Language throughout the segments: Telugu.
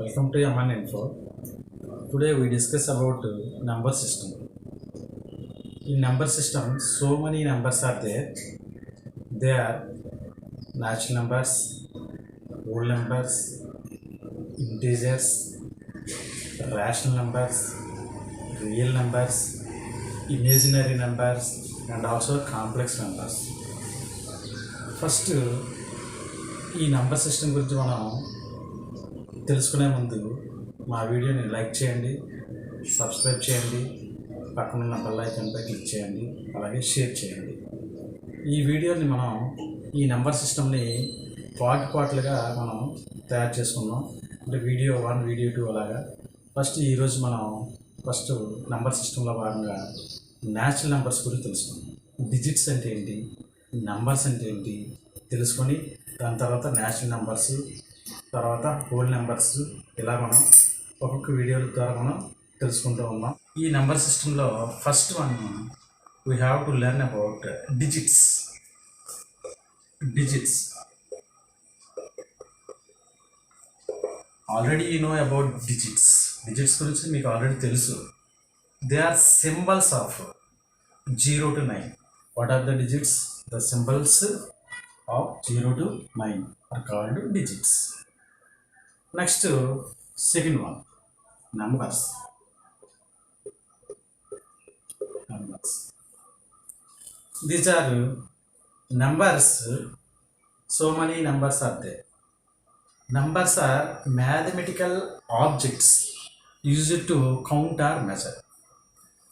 Welcome to MN info today we discuss about number system ఈ number system so many numbers are they they are natural numbers old numbers integers rational numbers real numbers imaginary numbers and also complex numbers first ఈ నెంబర్ సిస్టమ్ గురించి మనం తెలుసుకునే ముందు మా వీడియోని లైక్ చేయండి సబ్స్క్రైబ్ చేయండి పక్కనున్న ఉన్న ఐకాన్పై క్లిక్ చేయండి అలాగే షేర్ చేయండి ఈ వీడియోని మనం ఈ నెంబర్ సిస్టమ్ని పాటు పాటలుగా మనం తయారు చేసుకున్నాం అంటే వీడియో వన్ వీడియో టూ అలాగా ఫస్ట్ ఈరోజు మనం ఫస్ట్ నెంబర్ సిస్టంలో భాగంగా న్యాచురల్ నెంబర్స్ గురించి తెలుసుకున్నాం డిజిట్స్ అంటే ఏంటి నెంబర్స్ అంటే ఏంటి తెలుసుకొని దాని తర్వాత న్యాచురల్ నెంబర్స్ తర్వాత హోల్ నెంబర్స్ ఇలా మనం ఒక్కొక్క వీడియోల ద్వారా మనం తెలుసుకుంటూ ఉన్నాం ఈ నెంబర్ సిస్టంలో first one we have to learn about digits digits already you know about digits digits గురించి మీకు ఆల్రెడీ తెలుసు they are symbols of zero to nine what are the digits the symbols of zero to nine are called digits Next to second one, numbers. These are numbers, so many numbers are there. Numbers are mathematical objects used to count or measure.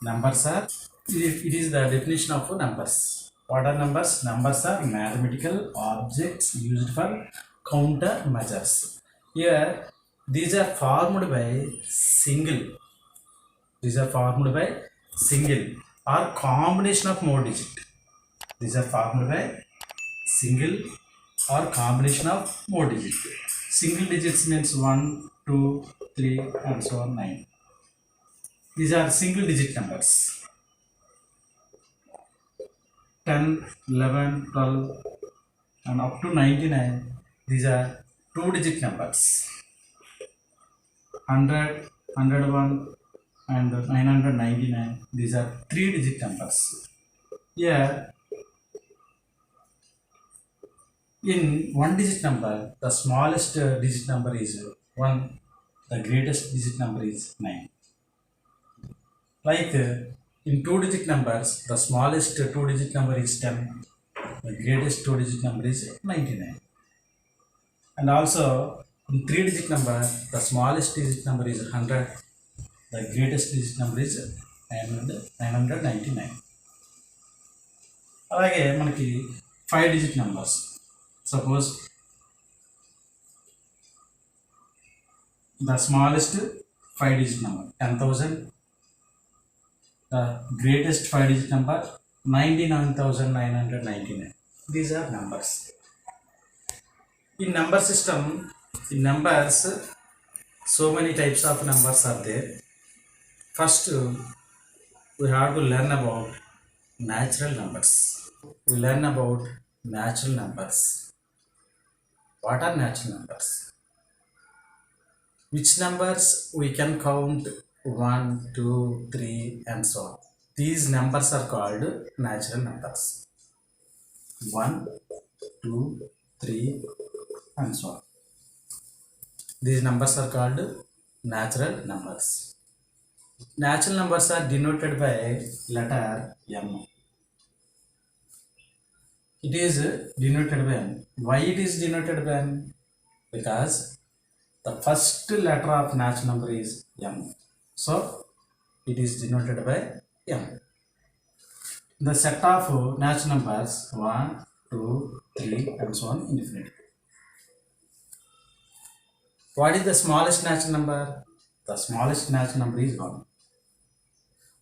Numbers are, it is the definition of numbers. What are numbers? Numbers are mathematical objects used for counter measures. Here, these are formed by single. These are formed by single or combination of more digit. These are formed by single or combination of more digit. Single digits means 1, 2, 3 and so on 9. These are single digit numbers. 10, 11, 12 and up to 99 these are two digit numbers 100, 101 and 999 these are three digit numbers. Here in one digit number the smallest digit number is 1 the greatest digit number is 9. Like in two digit numbers the smallest two digit number is 10 the greatest two digit number is 99 and also three digit number the smallest digit number is 100 the greatest digit number is 999 alage five digit numbers suppose the smallest five digit number 10000 the greatest five digit number 99999 these are numbers In number system, in numbers, so many types of numbers are there. First, we have to learn about natural numbers. We learn about natural numbers. What are natural numbers? Which numbers we can count 1, 2, 3 and so on. These numbers are called natural numbers. 1, 2, 3, and so on. These numbers are called natural numbers. Natural numbers are denoted by letter M. It is denoted by M. Why it is denoted by M? Because the first letter of natural number is M. So it is denoted by M. The set of natural numbers 1, 2, 3 and so on infinity. What is the smallest natural number the smallest natural number is one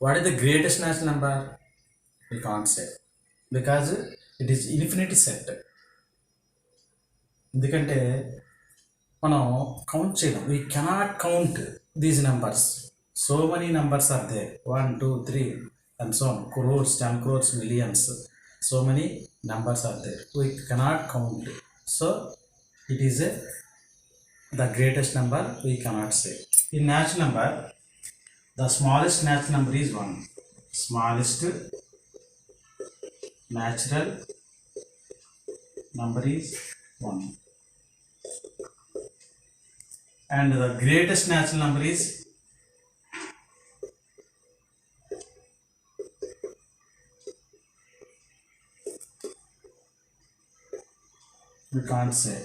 what is the greatest natural number we can't set because it is infinity set ఎందుకంటే మనం కౌంట్ చేయడం we cannot count these numbers so many numbers are they one two three and so crores ten crores millions so many numbers are they we cannot count so it is a the greatest number we cannot say. In natural number, the smallest natural number is 1. Smallest natural number is 1. And the greatest natural number is we can say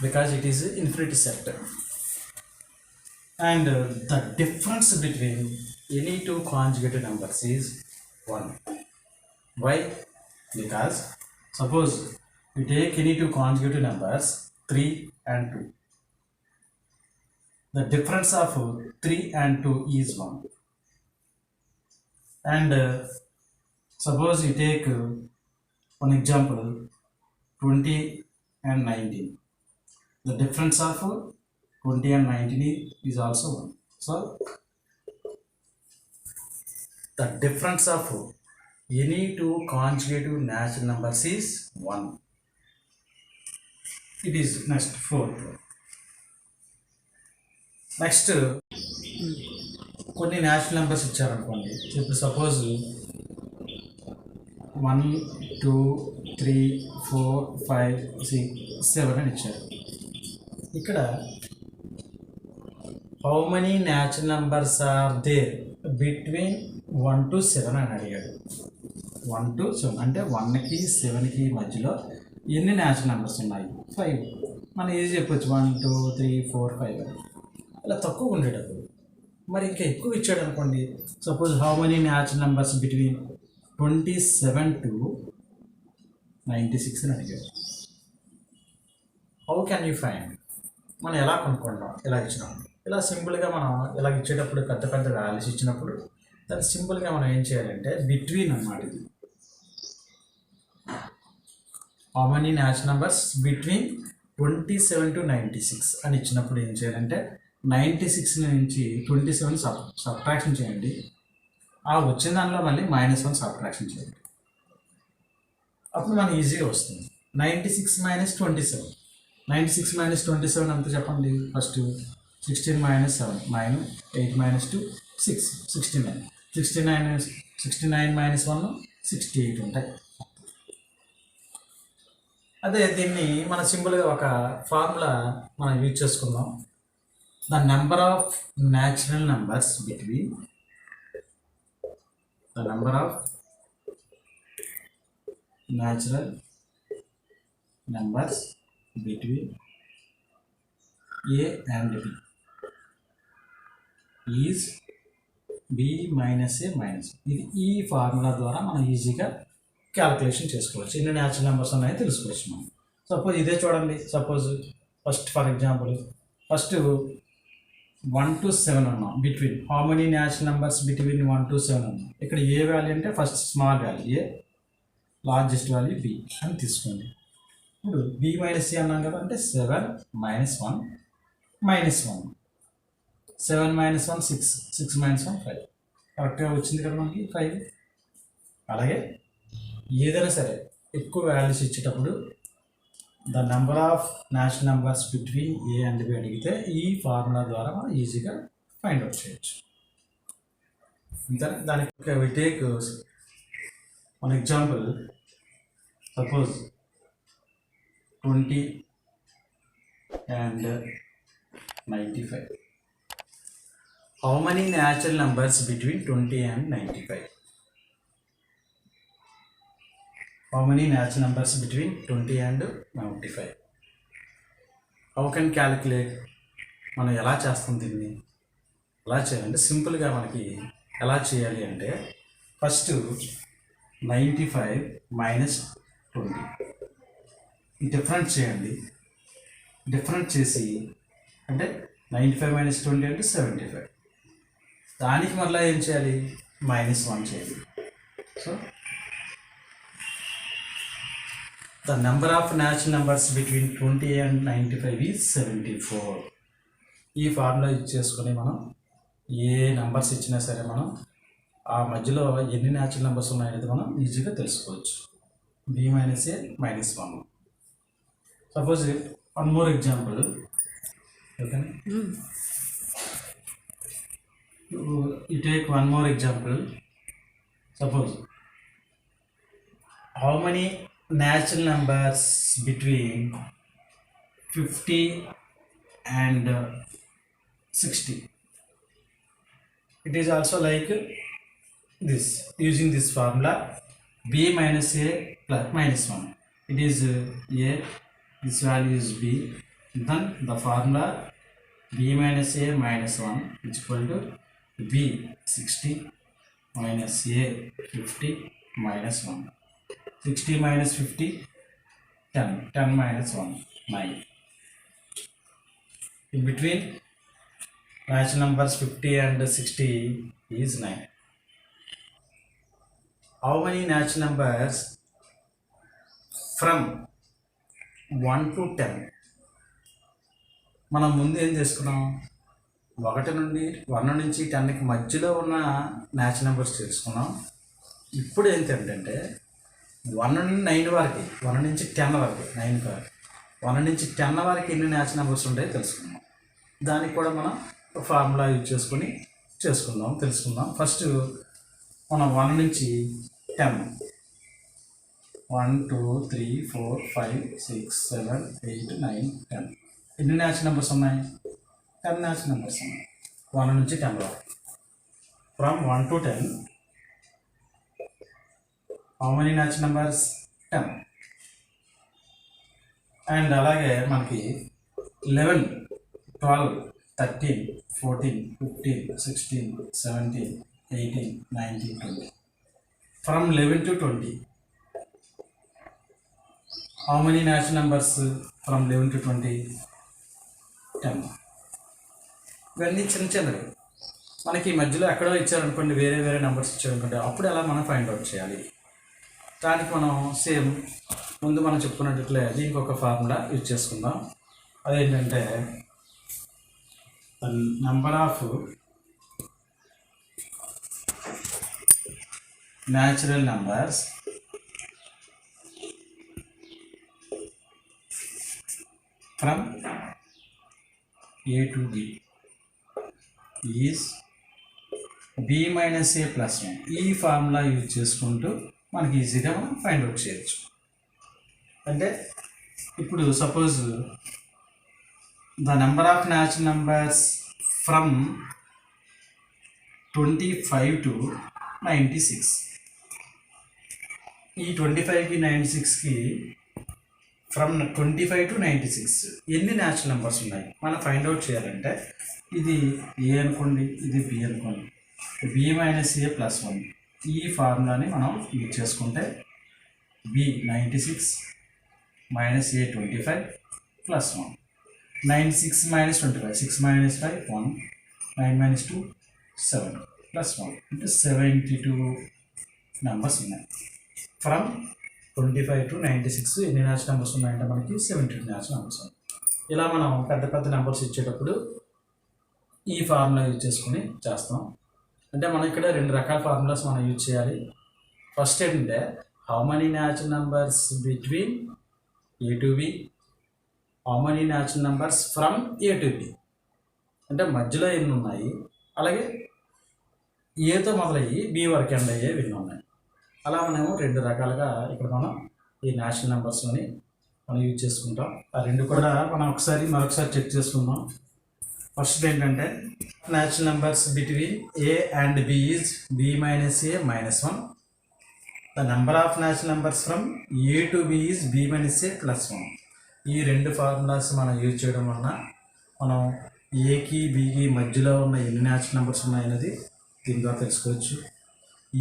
because it is infinite sector and uh, the difference between any two conjugate numbers is 1 why because suppose you take any two conjugate numbers 3 and 2 the difference of 3 and 2 is 1 and uh, suppose you take uh, one example 20 and 19 the difference of 20 and 19 is also 1 so the difference of any two consecutive natural numbers is 1 it is next fourth next కొన్ని న్యాచురల్ నెంబర్స్ ఇచ్చారనుకోండి ఇప్పుడు suppose one two three four five six seven అని ఇచ్చారు ఇక్కడ how many natural numbers are there between one to seven అని అడిగాడు వన్ టు సెవెన్ అంటే వన్కి సెవెన్కి మధ్యలో ఎన్ని న్యాచురల్ నెంబర్స్ ఉన్నాయి ఫైవ్ మనం ఏది చెప్పొచ్చు one two three four five అని అలా తక్కువ ఉండేటప్పుడు మరి ఇంకా ఎక్కువ ఇచ్చాడు అనుకోండి suppose how many natural numbers between twenty seven to ninety six అని అడిగాడు హౌ క్యాన్ యూ ఫైండ్ మనం ఎలా కొనుక్కుంటాం ఇలా ఇచ్చినప్పుడు ఇలా సింపుల్గా మనం ఇలా ఇచ్చేటప్పుడు పెద్ద పెద్ద వ్యాల్యూస్ ఇచ్చినప్పుడు దాన్ని సింపుల్గా మనం ఏం చేయాలంటే బిట్వీన్ అన్నమాట ఇది common in hash numbers between twenty seven to ninety six అని ఇచ్చినప్పుడు ఏం చేయాలంటే నైంటీ సిక్స్ నుంచి ట్వంటీ సెవెన్ సబ్ సబ్ట్రాక్షన్ చేయండి ఆ వచ్చిన దానిలో మళ్ళీ మైనస్ వన్ సబ్ట్రాక్షన్ చేయండి అప్పుడు మనం ఈజీగా వస్తుంది ninety six minus twenty seven ninety six minus twenty seven అంత చెప్పండి first sixteen minus seven mine eight minus two six sixty nine sixty nine sixty nine minus one sixty eight ఉంటాయి అదే దీన్ని మన సింపుల్గా ఒక ఫార్ములా మనం యూజ్ చేసుకుందాం the number of natural numbers between the number of natural numbers between A and B is B minus A minus ఇది ఈ ఫార్ములా ద్వారా మనం ఈజీగా క్యాలిక్యులేషన్ చేసుకోవచ్చు ఎన్ని న్యాచురల్ నెంబర్స్ ఉన్నాయో తెలుసుకోవచ్చు మనం సపోజ్ ఇదే చూడండి suppose first for example first one to seven అన్నాం between how many natural numbers between one to seven అన్నాం ఇక్కడ ఏ వాల్యూ అంటే first small value A largest value B అని తీసుకోండి ఇప్పుడు బి మైనస్ సి అన్నాం కదా అంటే seven minus one minus one seven minus one six six minus one five కరెక్ట్గా వచ్చింది కదా మనకి ఫైవ్ అలాగే ఏదైనా సరే ఎక్కువ వాల్యూస్ ఇచ్చేటప్పుడు the number of national numbers between A and B అడిగితే ఈ ఫార్ములా ద్వారా మనం ఈజీగా ఫైండ్ అవుట్ చేయొచ్చు అంతే దానికి టేక్ మన example suppose twenty and ninety five how many natural numbers between twenty and ninety five how many natural numbers between twenty and ninety five how can calculate మనం ఎలా చేస్తాం దీన్ని ఎలా చేయాలంటే సింపుల్గా మనకి ఎలా చేయాలి అంటే first ninety five minus twenty different చేయండి డిఫరెంట్ చేసి అంటే నైంటీ ఫైవ్ మైనస్ ట్వంటీ అంటే సెవెంటీ ఫైవ్ దానికి మళ్ళీ ఏం చేయాలి మైనస్ వన్ చేయాలి so the number of natural numbers between twenty and ninety five is seventy four ఈ ఫార్ములా యూజ్ చేసుకొని మనం ఏ నెంబర్స్ ఇచ్చినా సరే మనం ఆ మధ్యలో ఎన్ని న్యాచురల్ నెంబర్స్ ఉన్నాయనేది మనం ఈజీగా తెలుసుకోవచ్చు B minus A minus one Suppose one more example, okay? Mm. You, hmm. you take one more example. Suppose how many natural numbers between 50 and uh, 60 it is also like this using this formula b minus a plus minus 1 it is uh, a this value is b then the formula b minus a minus 1 is equal to b 60 minus a 50 minus 1 60 minus 50 10 10 minus 1 9 in between match numbers 50 and 60 is 9 how many natural numbers from one to ten మనం ముందు ఏం చేసుకున్నాం ఒకటి నుండి వన్ నుంచి టెన్కి మధ్యలో ఉన్న మ్యాచ్ నెంబర్స్ చేసుకున్నాం ఇప్పుడు ఏంటంటే వన్ నుండి నైన్ వరకు వన్ నుంచి టెన్ వరకు నైన్ వరకు వన్ నుంచి టెన్ వరకు ఎన్ని మ్యాచ్ నెంబర్స్ ఉంటాయో తెలుసుకుందాం దానికి కూడా మనం ఫార్ములా యూజ్ చేసుకొని చేసుకుందాం తెలుసుకుందాం ఫస్ట్ మనం వన్ నుంచి ten one two three four five six seven in नाच नंबर टेन नाच नंबर वन नीचे ten from one two ten how many नाच नंबर टेन अंड अलागे मन की लवेन twelve thirteen fourteen fifteen sixteen seventeen eighteen ninety twenty from लवेन to twenty how many natural numbers from eleven to twenty ten ఇవన్నీ చిన్న చిన్నవి మనకి మధ్యలో ఎక్కడో ఇచ్చారనుకోండి వేరే వేరే నెంబర్స్ ఇచ్చారనుకోండి అప్పుడు ఎలా మనం ఫైండ్ అవుట్ చేయాలి దానికి మనం సేమ్ ముందు మనం చెప్పుకున్నట్లే దీనికి ఒక ఫార్ములా యూజ్ చేసుకుందాం అదేంటంటే number of natural numbers from A to b is B minus A plus one ఈ ఫార్ములా యూజ్ చేసుకుంటూ మనకి ఈజీగా మనం ఫైండ్ అవుట్ చేయొచ్చు అంటే ఇప్పుడు suppose the number of natural numbers from twenty five to ninety six ఈ ట్వంటీ ఫైవ్కి నైంటీ సిక్స్కి from twenty five to ninety six ఎన్ని న్యాచురల్ నెంబర్స్ ఉన్నాయి మనం ఫైండ్ అవుట్ చేయాలంటే ఇది ఏ అనుకోండి ఇది బి అనుకోండి B minus A plus one ఈ ఫార్ములాని మనం యూజ్ చేసుకుంటే B ninety six minus A twenty five plus one nine six minus twenty five six minus five one nine minus two seven plus one అంటే సెవెంటీ టూ నెంబర్స్ ఉన్నాయి from twenty five to ninety six ఎన్ని న్యాచురల్ నెంబర్స్ ఉన్నాయంటే మనకి సెవెంటీ టూ న్యాచురల్ నెంబర్స్ ఉన్నాయి ఇలా మనం పెద్ద పెద్ద నెంబర్స్ ఇచ్చేటప్పుడు ఈ ఫార్ములా యూజ్ చేసుకుని చేస్తాం అంటే మనం ఇక్కడ రెండు రకాల ఫార్ములాస్ మనం యూజ్ చేయాలి ఫస్ట్ ఏంటంటే how many natural numbers between A to B how many natural numbers from A to B అంటే మధ్యలో ఎన్ని ఉన్నాయి అలాగే ఏతో మొదలయ్యి బి వరకు ఎండ్ అయ్యే ఎన్ని ఉన్నాయి అలా మనము రెండు రకాలుగా ఇక్కడ మనం ఈ నేషనల్ నెంబర్స్ని మనం యూజ్ చేసుకుంటాం ఆ రెండు కూడా మనం ఒకసారి మరొకసారి చెక్ చేసుకుందాం ఫస్ట్ ఏంటంటే national numbers between A and B is B minus A minus one the number of national numbers from A to B is B minus A plus one ఈ రెండు ఫార్ములాస్ మనం యూజ్ చేయడం వలన మనం ఏకి బికి మధ్యలో ఉన్న ఎన్ని నేషనల్ నెంబర్స్ ఉన్నాయనేది దీని ద్వారా తెలుసుకోవచ్చు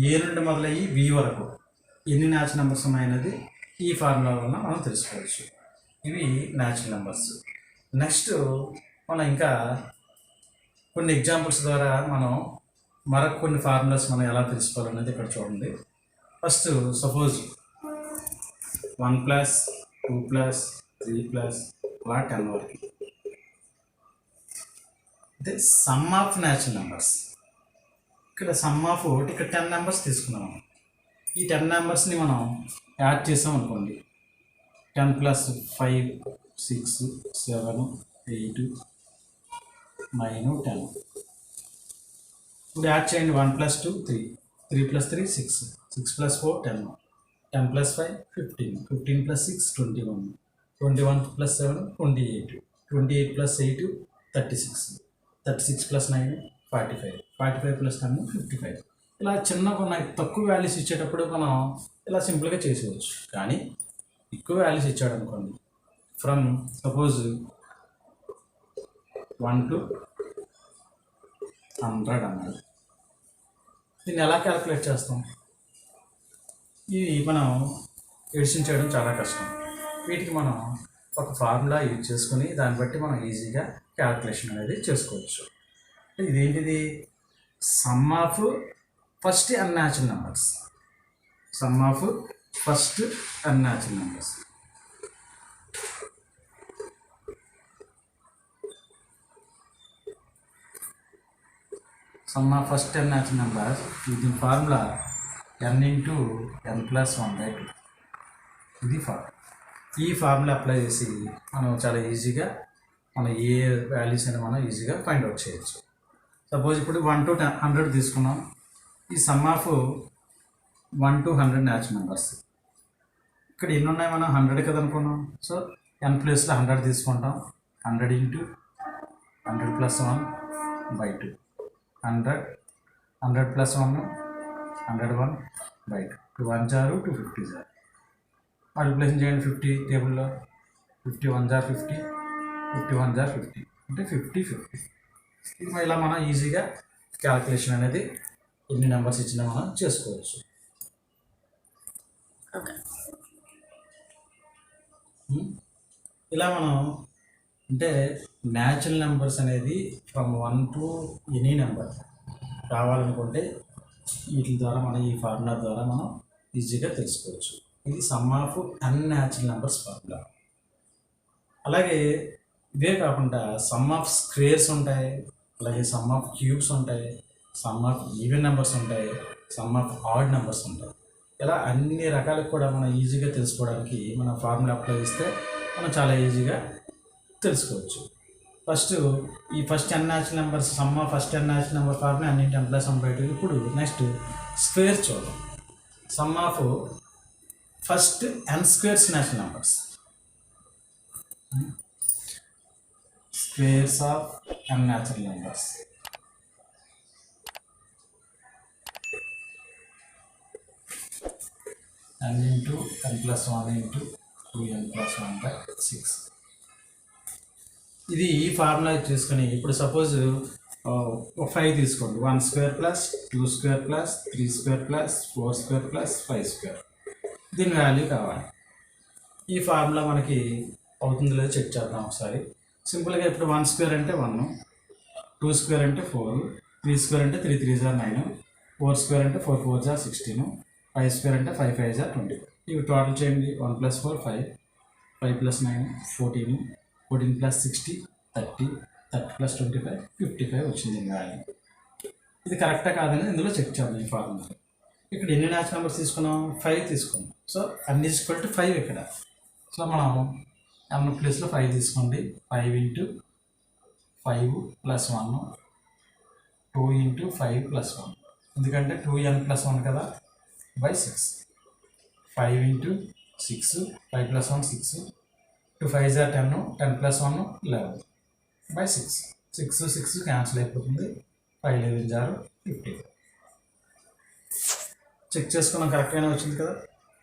ఏ నుండి మొదలయ్యి బి వరకు ఎన్ని న్యాచురల్ నెంబర్స్ ఉన్నాయన్నది ఈ ఫార్ములా వల్ల మనం తెలుసుకోవచ్చు ఇవి న్యాచురల్ నెంబర్స్ నెక్స్ట్ మనం ఇంకా కొన్ని ఎగ్జాంపుల్స్ ద్వారా మనం మరొక కొన్ని ఫార్ములాస్ మనం ఎలా తెలుసుకోవాలనేది ఇక్కడ చూడండి first suppose one plus two plus three plus అలా టెన్ వరకు అయితే సమ్ ఆఫ్ న్యాచురల్ నెంబర్స్ ఇక్కడ సమ్ ఆఫ్ ఇక్కడ టెన్ నెంబర్స్ తీసుకున్నాం ఈ టెన్ నెంబర్స్ని మనం యాడ్ చేసాం అనుకోండి ten plus five six seven eight nine ten ఇప్పుడు యాడ్ చేయండి one plus two three three plus three six six plus four ten ten plus five fifteen fifteen plus six twenty one twenty one plus seven twenty eight twenty eight plus eight thirty six thirty six plus nine forty five forty five plus ten fifty five ఇలా చిన్న కొన్న తక్కువ వాల్యూస్ ఇచ్చేటప్పుడు మనం ఇలా సింపుల్గా చేసేవచ్చు కానీ ఎక్కువ వాల్యూస్ ఇచ్చాడు అనుకోండి from suppose one to hundred అన్నాడు దీన్ని ఎలా క్యాలిక్యులేట్ చేస్తాం ఇవి మనం ఎడిషన్ చేయడం చాలా కష్టం వీటికి మనం ఒక ఫార్ములా యూజ్ చేసుకుని దాన్ని బట్టి మనం ఈజీగా క్యాలిక్యులేషన్ అనేది చేసుకోవచ్చు ఇదేంటిది sum of first n natural numbers sum of first n natural numbers sum of first n natural numbers ఇది formula N into N plus one by two ఇది ఫార్ములా ఈ ఫార్ములా అప్లై చేసి మనం చాలా ఈజీగా మన ఏ వాల్యూస్ అయినా మనం ఈజీగా ఫైండ్ అవుట్ చేయొచ్చు సపోజ్ ఇప్పుడు వన్ టు టెన్ హండ్రెడ్ తీసుకున్నాం ఈ sum of one to hundred న్యాచ్ numbers ఇక్కడ ఎన్ని ఉన్నాయి మనం హండ్రెడ్ కదా అనుకున్నాం సో ఎన్ ప్లేస్లో హండ్రెడ్ తీసుకుంటాం hundred into hundred plus one by two hundred hundred plus one hundred one by two two one jar two fifty జారు మల్టిప్లేషన్ చేయండి ఫిఫ్టీ టేబుల్లో ఫిఫ్టీ వన్ జార్ ఫిఫ్టీ ఫిఫ్టీ వన్ జార్ ఫిఫ్టీ అంటే ఫిఫ్టీ ఫిఫ్టీ ఇలా మనం ఈజీగా క్యాలిక్యులేషన్ అనేది ఎన్ని నెంబర్స్ ఇచ్చినా మనం చేసుకోవచ్చు ఇలా మనం అంటే న్యాచురల్ నెంబర్స్ అనేది from one to any number కావాలనుకుంటే వీటి ద్వారా మనం ఈ ఫార్ములా ద్వారా మనం ఈజీగా తెలుసుకోవచ్చు ఇది sum of n natural numbers formula అలాగే ఇవే కాకుండా సమ్ ఆఫ్ స్క్వేర్స్ ఉంటాయి అలాగే సమ్ ఆఫ్ క్యూబ్స్ ఉంటాయి సమ్ ఆఫ్ ఈవెన్ నెంబర్స్ ఉంటాయి సమ్ ఆఫ్ ఆడ్ నెంబర్స్ ఉంటాయి ఇలా అన్ని రకాలకు కూడా మనం ఈజీగా తెలుసుకోవడానికి మన ఫార్ములా అప్లై చేస్తే మనం చాలా ఈజీగా తెలుసుకోవచ్చు ఫస్ట్ ఈ ఫస్ట్ టెన్ న్యాచురల్ నెంబర్స్ సమ్మ first ten natural number formula అన్ని ఎంప్లాయ్ సమ్ బయట ఇప్పుడు నెక్స్ట్ స్క్వేర్ చూడడం sum of first n squares natural numbers squares of n natural numbers into into plus one into two n plus one by six ఇది ఈ ఫార్ములా చూసుకొని ఇప్పుడు సపోజ్ ఫైవ్ తీసుకోండి one square plus two square plus three square plus four square plus five square దీని వాల్యూ కావాలి ఈ ఫార్ములా మనకి అవుతుందో లేదో చెక్ చేద్దాం ఒకసారి సింపుల్గా ఇప్పుడు వన్ స్క్వేర్ అంటే వన్ టూ స్క్వేర్ అంటే ఫోర్ త్రీ స్క్వేర్ అంటే త్రీ త్రీ జార్ నైన్ ఫోర్ స్క్వేర్ అంటే ఫోర్ ఫోర్ జార్ సిక్స్టీన్ ఫైవ్ స్క్వేర్ అంటే ఫైవ్ ఫైవ్ జార్ ట్వంటీ ఇవి టోటల్ చేయండి one plus four five five plus nine fourteen fourteen plus sixty thirty thirty plus twenty five fifty five వచ్చింది కానీ ఇది కరెక్టా కాదని ఇందులో చెక్ చేద్దాం ఈ ఫార్ములా ఇక్కడ ఎన్ని న్యాచురల్ నెంబర్స్ తీసుకున్నాం ఫైవ్ తీసుకున్నాం సో అన్ని ఈక్వల్ టు ఫైవ్ ఇక్కడ సో మనం ఎం ప్లేస్లో ఫైవ్ తీసుకోండి five into five plus one two into five plus one ఎందుకంటే టూ ఎన్ ప్లస్ వన్ కదా by six five into six five plus one six two five జా ten ten plus one eleven by six six six cancel అయిపోతుంది ఫైవ్ లెవెన్ జారు ఫిఫ్టీ చెక్ చేసుకున్నాం కరెక్ట్గానే వచ్చింది కదా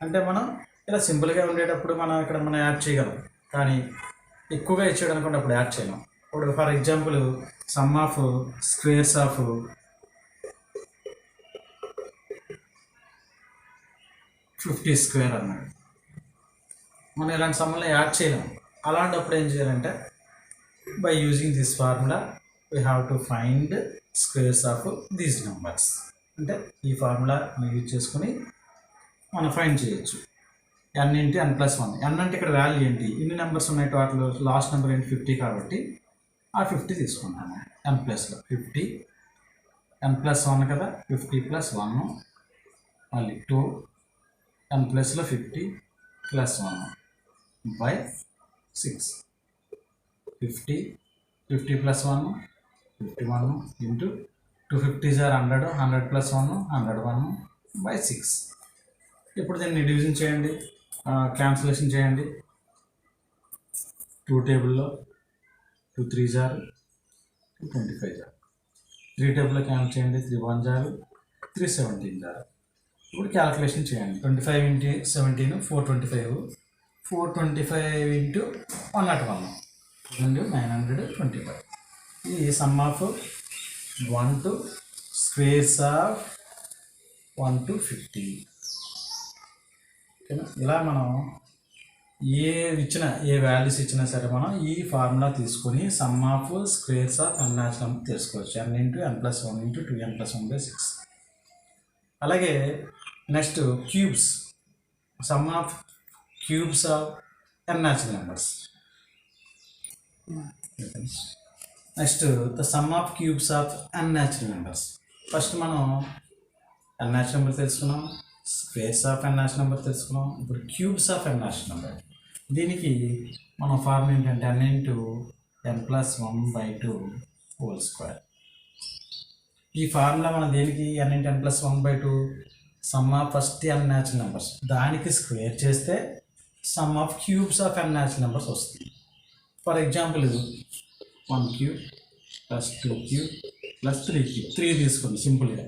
అంటే మనం ఇలా సింపుల్గా ఉండేటప్పుడు మనం ఇక్కడ మనం యాడ్ చేయగలం కానీ ఎక్కువగా ఇచ్చాడు అనుకుంటే అప్పుడు యాడ్ చేయలేం ఇప్పుడు for example sum of squares of fifty square అన్నాడు మనం ఇలాంటి సమ్మల్ని యాడ్ చేయలేము అలాంటప్పుడు ఏం చేయాలంటే by using this formula we have to find squares of these numbers అంటే ఈ ఫార్ములా మనం యూజ్ చేసుకొని మనం ఫైండ్ చేయొచ్చు n into n plus one n అంటే ఇక్కడ వాల్యూ ఏంటి ఇన్ని నెంబర్స్ ఉన్నాయి టోటల్ లాస్ట్ నెంబర్ ఏంటి ఫిఫ్టీ కాబట్టి ఆ ఫిఫ్టీ తీసుకుంటాను ఎన్ ప్లస్లో ఫిఫ్టీ ఎన్ ప్లస్ వన్ కదా ఫిఫ్టీ ప్లస్ వన్ మళ్ళీ టూ ఎన్ ప్లస్లో fifty plus one by six fifty fifty plus one fifty one into two fifty jar hundred hundred plus one hundred one by six ఇప్పుడు దీన్ని డివిజన్ చేయండి క్యాన్సిలేషన్ చేయండి టూ టేబుల్లో టూ త్రీ జారు టూ ట్వంటీ ఫైవ్ జారు త్రీ టేబుల్లో క్యాన్సిల్ చేయండి త్రీ వన్ జారు త్రీ సెవెంటీన్ జారు ఇప్పుడు క్యాల్కులేషన్ చేయండి twenty five into seventeen four twenty five four twenty five into one naught one రెండు నైన్ హండ్రెడ్ ట్వంటీ ఫైవ్ ఈ sum of one to squares of one to fifty ఓకేనా ఇలా మనం ఏ ఇచ్చిన ఏ వాల్యూస్ ఇచ్చినా సరే మనం ఈ ఫార్ములా తీసుకొని sum of squares of n number తెలుసుకోవచ్చు n into n plus one into two n plus one by six అలాగే next cubes sum of cubes of n natural numbers next the sum of cubes of n natural numbers first మనం అన్యాచురల్ నెంబర్ తెలుసుకున్నాం స్క్వేర్స్ ఆఫ్ ఎన్ నెంబర్ తెలుసుకున్నాం ఇప్పుడు క్యూబ్స్ ఆఫ్ ఎన్ నెంబర్ దీనికి మనం ఫార్మ్ ఏంటంటే n into n plus one by two whole square ఈ ఫార్ములా మనం దేనికి n into n plus one by two sum of first n natural numbers దానికి స్క్వేర్ చేస్తే sum of cubes of n natural numbers వస్తుంది for example one cube plus two cube plus three cube three తీసుకోండి సింపుల్గా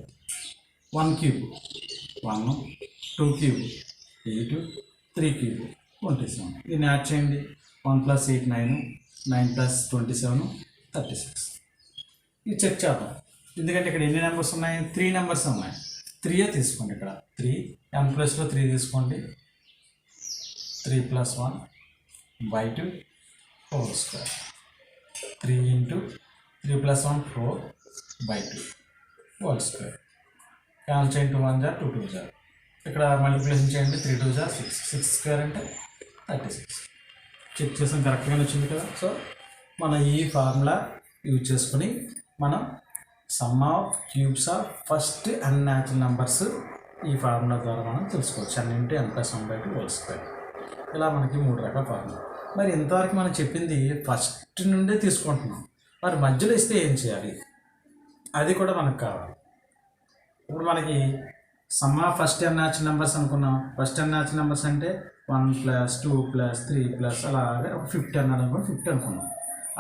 one cube one two cube eight three cube twenty seven దీన్ని యాడ్ చేయండి one plus eight nine nine plus twenty seven thirty six ఇది చెక్ చేద్దాం ఎందుకంటే ఇక్కడ ఎన్ని నెంబర్స్ ఉన్నాయి త్రీ నెంబర్స్ ఉన్నాయి త్రీయే తీసుకోండి ఇక్కడ త్రీ ఎన్ ప్లస్లో త్రీ తీసుకోండి three plus one by two four square three into three plus one four by two four square cancel చేయండి two one jar two two jar ఇక్కడ మల్టిప్లికేషన్ చేయండి three two jar six six square అంటే థర్టీ సిక్స్ చెక్ చేసాం కరెక్ట్గానే వచ్చింది కదా సో మన ఈ ఫార్ములా యూజ్ చేసుకుని మనం sum of cubes of first natural numbers ఈ ఫార్ములా ద్వారా మనం తెలుసుకోవచ్చు అన్నింటి ఎంత sum by two whole square ఇలా మనకి మూడు రకాల ఫార్ములా మరి ఇంతవరకు మనం చెప్పింది ఫస్ట్ నుండే తీసుకుంటున్నాం మరి మధ్యలో ఇస్తే ఏం చేయాలి అది కూడా మనకు కావాలి ఇప్పుడు మనకి సమ్మా ఫస్ట్ అండ్ న్యాచురల్ నెంబర్స్ అనుకున్నాం ఫస్ట్ అండ్ న్యాచురల్ నెంబర్స్ అంటే one plus two plus three plus అలాగే ఒక ఫిఫ్టీ అన్నాడు అనుకుని ఫిఫ్టీ అనుకున్నాం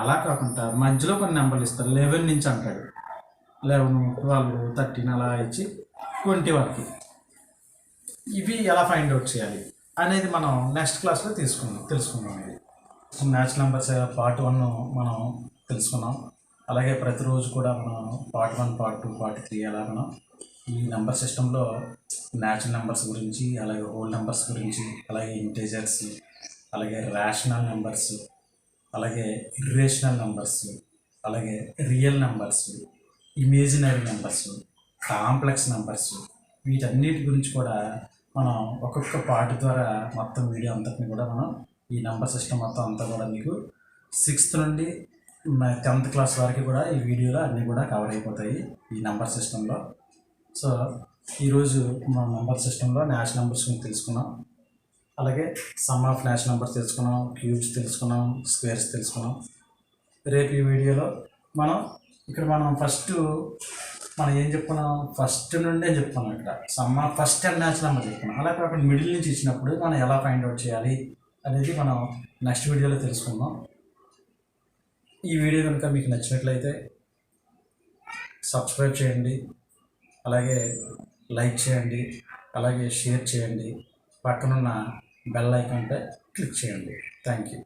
అలా కాకుండా మధ్యలో కొన్ని నెంబర్లు ఇస్తారు లెవెన్ నుంచి అంటాడు లెవెన్ ట్వెల్వ్ థర్టీన్ అలా ఇచ్చి ట్వంటీ వరకు ఇవి ఎలా ఫైండ్ అవుట్ చేయాలి అనేది మనం నెక్స్ట్ క్లాస్లో తీసుకుందాం తెలుసుకుందాం ఇది న్యాచురల్ నెంబర్స్ పార్ట్ వన్ మనం తెలుసుకున్నాం అలాగే ప్రతిరోజు కూడా మనం part one part two part three అలా మనం ఈ నెంబర్ సిస్టంలో న్యాచురల్ నెంబర్స్ గురించి అలాగే ఓల్డ్ నెంబర్స్ గురించి అలాగే ఇంటేజర్స్ అలాగే రేషనల్ నెంబర్స్ అలాగే ఇర్రేషనల్ నెంబర్స్ అలాగే real numbers imaginary numbers complex numbers వీటన్నిటి గురించి కూడా మనం ఒక్కొక్క పార్ట్ ద్వారా మొత్తం వీడియో అంతటిని కూడా మనం ఈ నెంబర్ సిస్టమ్ మొత్తం అంతా కూడా మీకు సిక్స్త్ నుండి టెన్త్ క్లాస్ వరకు కూడా ఈ వీడియోలో అన్నీ కూడా కవర్ అయిపోతాయి ఈ నెంబర్ సిస్టంలో సో ఈరోజు మన నెంబర్ సిస్టంలో న్యాష్ నెంబర్స్ గురించి తెలుసుకున్నాం అలాగే సమ్ ఆఫ్ న్యాష్ నెంబర్స్ తెలుసుకున్నాం క్యూబ్స్ తెలుసుకున్నాం స్క్వేర్స్ తెలుసుకున్నాం రేపు ఈ వీడియోలో మనం ఇక్కడ మనం ఫస్ట్ మనం ఏం చెప్పుకున్నాం ఫస్ట్ నుండే చెప్తున్నాం ఇక్కడ సమ్ ఆఫ్ ఫస్ట్ అండ్ న్యాష్ నెంబర్ చెప్పుకున్నాం అలాగే అక్కడ మిడిల్ నుంచి ఇచ్చినప్పుడు మనం ఎలా ఫైండ్ అవుట్ చేయాలి అనేది మనం నెక్స్ట్ వీడియోలో తెలుసుకుందాం ఈ వీడియో కనుక మీకు నచ్చినట్లయితే సబ్స్క్రైబ్ చేయండి అలాగే లైక్ చేయండి అలాగే షేర్ చేయండి పక్కనున్న బెల్ ఐకాన్పై క్లిక్ చేయండి థ్యాంక్ యూ